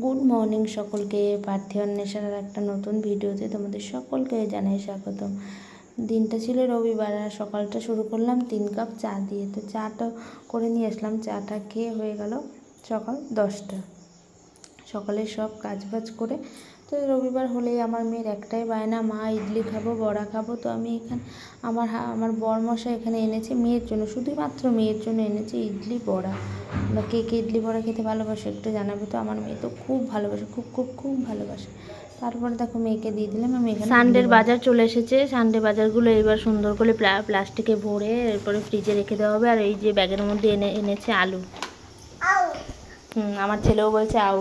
Good morning সকলকে, পার্থী অন্বেষণের একটা নতুন ভিডিওতে তোমাদের সকলকে জানাই স্বাগত। দিনটা ছিল রবিবার আর সকালটা শুরু করলাম তিন কাপ চা দিয়ে। তো চাটা করে নিয়ে আসলাম, চাটা খেয়ে হয়ে গেল সকাল দশটা। সকালে সব কাজ বাজ করে তো রবিবার হলেই আমার মেয়ের একটাই বায়না মা ইডলি খাব বড়া খাব। তো আমি এখানে আমার হা- আমার বরমশা এখানে এনেছে মেয়ের জন্য শুধুমাত্র মেয়ের জন্য এনেছে ইডলি বড়া। বা কে কে ইডলি বড়া খেতে ভালোবাসে একটু জানাবে তো আমার মেয়ে তো খুব ভালোবাসে খুব খুব খুব ভালোবাসে। তারপরে দেখো মেয়েকে দিয়ে দিলাম আমি এখানে সানডের বাজার চলে এসেছে সানডে বাজারগুলো এবার সুন্দর করে প্লা- প্লাস্টিকে ভরে এরপরে ফ্রিজে রেখে দেওয়া হবে আর এই যে ব্যাগের মধ্যে এনে এনেছে আলু। হুম আমার ছেলেও বলছে আউ।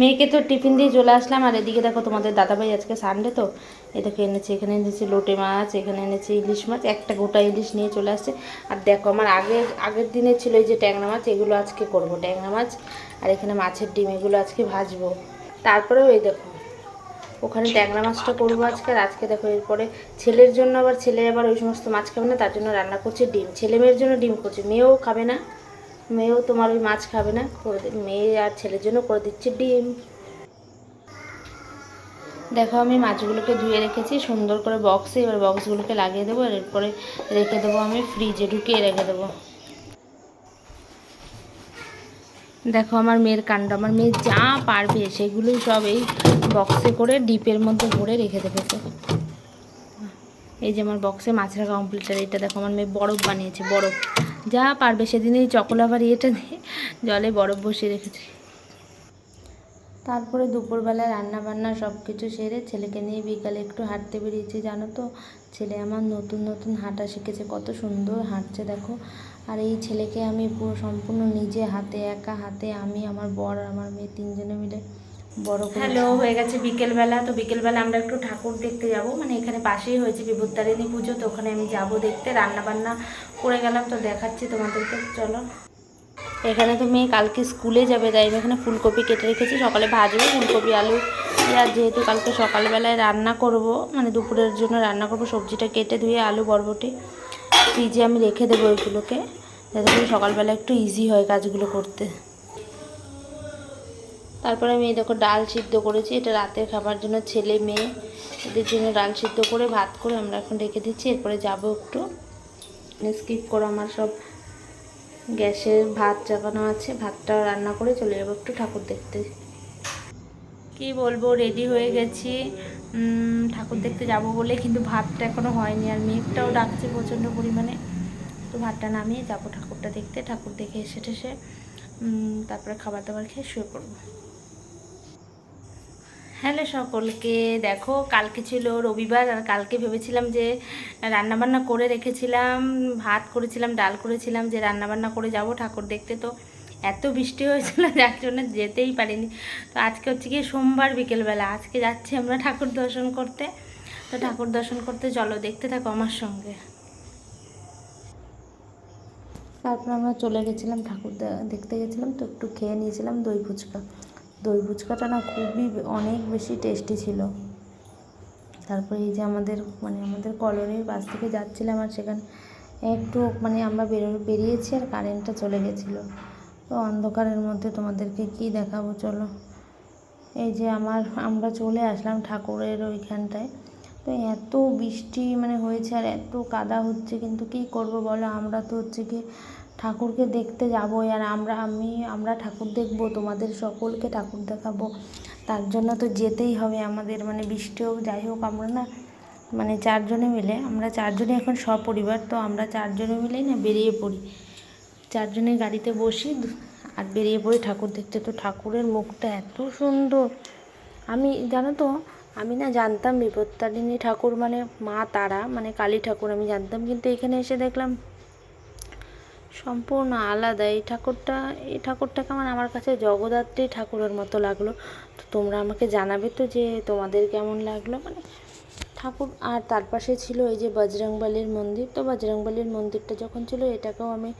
মেয়েকে তো টিফিন দিয়ে চলে আসলাম, আর এদিকে দেখো তোমাদের দাদাভাই আজকে সানডে তো। এ দেখো এনেছে, এখানে এনেছি লোটে মাছ, এখানে এনেছি ইলিশ মাছ, একটা গোটা ইলিশ নিয়ে চলে আসছে। আর দেখো আমার আগের আগের দিনে ছিল এই যে ট্যাংরা মাছ, এগুলো আজকে করব, ট্যাংরা মাছ আর এখানে মাছের ডিম, এগুলো আজকে ভাজবো। তারপরেও এই দেখো, ওখানে ট্যাংরা মাছটা করব আজকে, আর আজকে দেখো এরপরে ছেলের জন্য আবার, ছেলে আবার ওই সমস্ত মাছ খাবে না, তার জন্য রান্না করছে ডিম। ছেলে মেয়ের জন্য ডিম করছে, মেয়েও খাবে না। মেয়েও তোমার ওই মাছ খাবে না? করে মেয়ে আর ছেলের জন্য করে দিচ্ছি ডিম। দেখো আমি মাছগুলোকে ধুয়ে রেখেছি, সুন্দর করে বক্সে এবার বক্সগুলোকে লাগিয়ে দেবো, আর এরপরে রেখে দেবো আমি ফ্রিজে ঢুকিয়ে রেখে দেবো। দেখো আমার মেয়ের কাণ্ড, আমার মেয়ে যা পারবে, সেগুলোই সব এই বক্সে করে ডিপের মধ্যে ভরে রেখে দেবে এই যে আমার বক্সে মাছ রাখা কমপ্লিট আর এটা দেখো, আমার মেয়ে বরফ বানিয়েছে, বরফ। যা পারবে সেদিন এই চকোলাভার ইয়েটা দিয়ে জলে বরফ বসিয়ে রেখেছি। তারপরে দুপুরবেলা রান্না বান্না সব কিছু সেরে ছেলেকে নিয়ে বিকালে একটু হাঁটতে বেরিয়েছি, জানো তো? ছেলে আমার নতুন নতুন হাঁটা শিখেছে, কত সুন্দর হাঁটছে, দেখো। আর এই ছেলেকে আমি পুরো সম্পূর্ণ নিজে, হাতে একা, হাতে আমি, আমার বর আমার মেয়ে তিনজনে মিলে হ্যালো, হয়ে গেছে বিকেলবেলা। তো বিকেলবেলা আমরা একটু ঠাকুর দেখতে যাব। মানে এখানে পাশেই হয়েছে বিপত্তারিণী পুজো, তো ওখানে আমি যাব দেখতে। রান্না বান্না করে গেলাম, তো দেখাচ্ছি তোমাদেরকে। চলো। এখানে তো মেয়ে কালকে স্কুলে যাবে, তাই এখানে ফুলকপি কেটে রেখেছি। সকালে ভাজবো ফুলকপি, আলু আর যেহেতু কালকে সকালবেলায় রান্না করব মানে দুপুরের জন্য রান্না করব, সবজিটা কেটে ধুয়ে আলু, বরবটি, ফ্রিজে আমি রেখে দেবো ওইগুলোকে, যাতে সকালবেলা একটু ইজি হয় কাজগুলো করতে। তারপরে আমি এই দেখো ডাল সিদ্ধ করেছি। এটা রাতের খাবার জন্য ছেলে মেয়ে এদের জন্য ডাল সিদ্ধ করে ভাত করে আমরা এখন রেখে দিচ্ছি। এরপরে যাব একটু। স্কিপ করে আমার সব। গ্যাসের ভাত চাপানো আছে ভাতটা রান্না করে চলে যাব একটু ঠাকুর দেখতে। কি বলব রেডি হয়ে গেছি। ঠাকুর দেখতে যাব বলে কিন্তু ভাতটা এখনও হয়নি আর মেঘটাও ডাকছে প্রচণ্ড পরিমাণে। তো ভাতটা নামিয়ে যাব ঠাকুরটা দেখতে। ঠাকুর দেখে এসে উম, তারপরে খাবার দাবার খেয়ে শুয়ে পড়ব। হ্যালো সকলকে, দেখো কালকে ছিল রবিবার আর কালকে ভেবেছিলাম যে রান্নাবান্না করে রেখেছিলাম, ভাত করেছিলাম, ডাল করেছিলাম, যে রান্নাবান্না করে যাব ঠাকুর দেখতে। তো এত বৃষ্টি হয়েছিল যার জন্য যেতেই পারিনি। তো আজকে হচ্ছে গিয়ে সোমবার বিকেলবেলা, আজকে যাচ্ছি আমরা ঠাকুর দর্শন করতে। তো ঠাকুর দর্শন করতে, চলো দেখতে থাকো আমার সঙ্গে। তারপর আমরা চলে গেছিলাম, ঠাকুর দেখতে গেছিলাম তো, একটু খেয়ে নিয়েছিলাম দই ফুচকা। দই ফুচকাটা না খুবই অনেক বেশি টেস্টি ছিল। তারপরে এই যে আমাদের মানে আমাদের কলোনির পাশ থেকে যাচ্ছিলাম আর সেখানে, একটু মানে আমরা বেরো, বেরিয়েছি আর কারেন্টটা চলে গেছিল। তো অন্ধকারের মধ্যে তোমাদেরকে কি দেখাবো, চলো। এই যে আমার, আমরা চলে আসলাম ঠাকুরের ওইখানটায়। তো এত বৃষ্টি মানে হয়েছে আর এত কাদা হচ্ছে, কিন্তু কি করব বলো? আমরা তো হচ্ছে কি ঠাকুরকে দেখতে যাবোই আর আমরা, আমি, আমরা ঠাকুর দেখব, তোমাদের সকলকে ঠাকুর দেখাবো। তার জন্য তো যেতেই হবে আমাদের মানে বৃষ্টি হোক, যাই হোক, আমরা না মানে চারজনে মিলে, আমরা চারজনে এখন সপরিবার, তো আমরা চারজনে মিলেই না বেরিয়ে পড়ি। চারজনে গাড়িতে বসি আর বেরিয়ে পড়ি ঠাকুর দেখতে। তো ঠাকুরের মুখটা এত সুন্দর। আমি, জানো তো আমি না জানতাম বিপত্তারিণী ঠাকুর মানে মা তারা মানে কালী ঠাকুর আমি জানতাম। কিন্তু এখানে এসে দেখলাম সম্পূর্ণ আলাদা। এই ঠাকুরটা, এই ঠাকুরটাকে আমার আমার কাছে জগদ্ধাত্রী ঠাকুরের মতো লাগল। তো তোমরা আমাকে জানাবে তো যে তোমাদের কেমন লাগল। মানে ঠাকুর আর তার পাশে ছিল এই যে বজরংবলীর মন্দির। তো বজরংবলীর মন্দিরটা যখন ছিল, এটাকেও আমি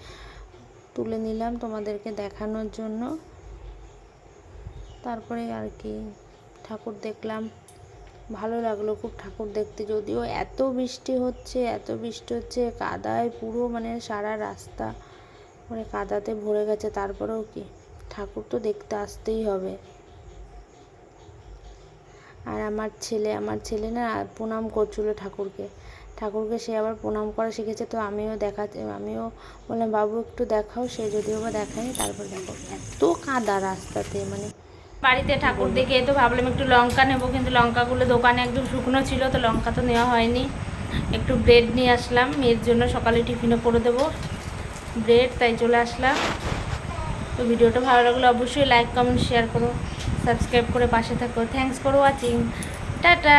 তুলে নিলাম তোমাদেরকে দেখানোর জন্য। তারপরে আর কি ঠাকুর দেখলাম। ভালো লাগল খুব ঠাকুর দেখতে। যদিও এত বৃষ্টি হচ্ছে, এত বৃষ্টি হচ্ছে, কাদায় পুরো মানে সারা রাস্তা মানে কাদাতে ভরে গেছে। তারপরেও কি? ঠাকুর তো দেখতে আসতেই হবে। আর আমার ছেলে আমার ছেলে না প্রণাম করছিল ঠাকুরকে। ঠাকুরকে সে আবার প্রণাম করা শিখেছে, তো আমিও দেখা আমিও বললাম, বাবু, একটু দেখাও। সে যদিও বা দেখায়নি, তারপর দেখো, এত কাদা রাস্তাতে মানে বাড়িতে ঠাকুর দেখে তো ভাবলাম একটু লঙ্কা নেব, কিন্তু লঙ্কাগুলো দোকানে একদম শুকনো ছিল, তো লঙ্কা তো নেওয়া হয়নি। একটু ব্রেড নিয়ে আসলাম, মেয়ের জন্য সকালে টিফিনও করে দেবো। ব্রেড, তাই চলে আসলাম। তো ভিডিওটা ভালো লাগলে অবশ্যই লাইক, কমেন্ট, শেয়ার করো, সাবস্ক্রাইব করে পাশে থাকো। Thanks for watching tata!